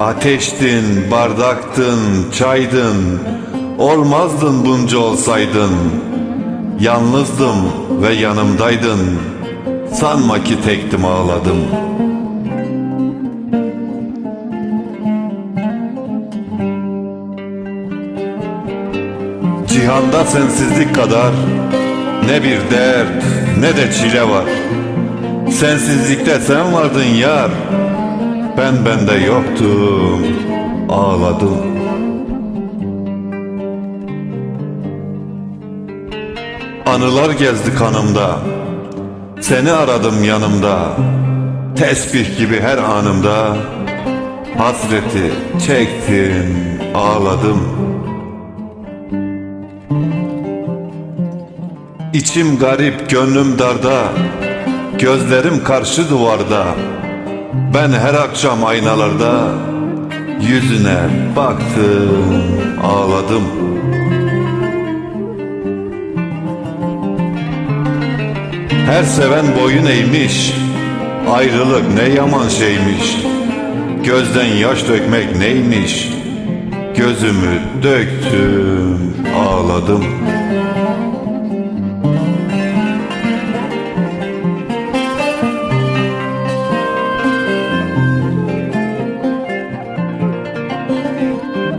Ateştin, bardaktın, çaydın Olmazdın bunca olsaydın. Yalnızdım ve yanımdaydın. Sanma ki tektim ağladım. Cihanda sensizlik kadar Ne bir dert ne de çile var. Sensizlikte sen vardın yar Ben bende yoktum. Ağladım. Anılar gezdi kanımda. Seni aradım yanımda. Tesbih gibi her anımda. Hasreti çektim ağladım. İçim garip gönlüm darda. Gözlerim karşı duvarda Ben her akşam aynalarda Yüzüne baktım ağladım. Her seven boyun eğmiş Ayrılık ne yaman şeymiş. Gözden yaş dökmek neymiş Gözümü döktüm ağladım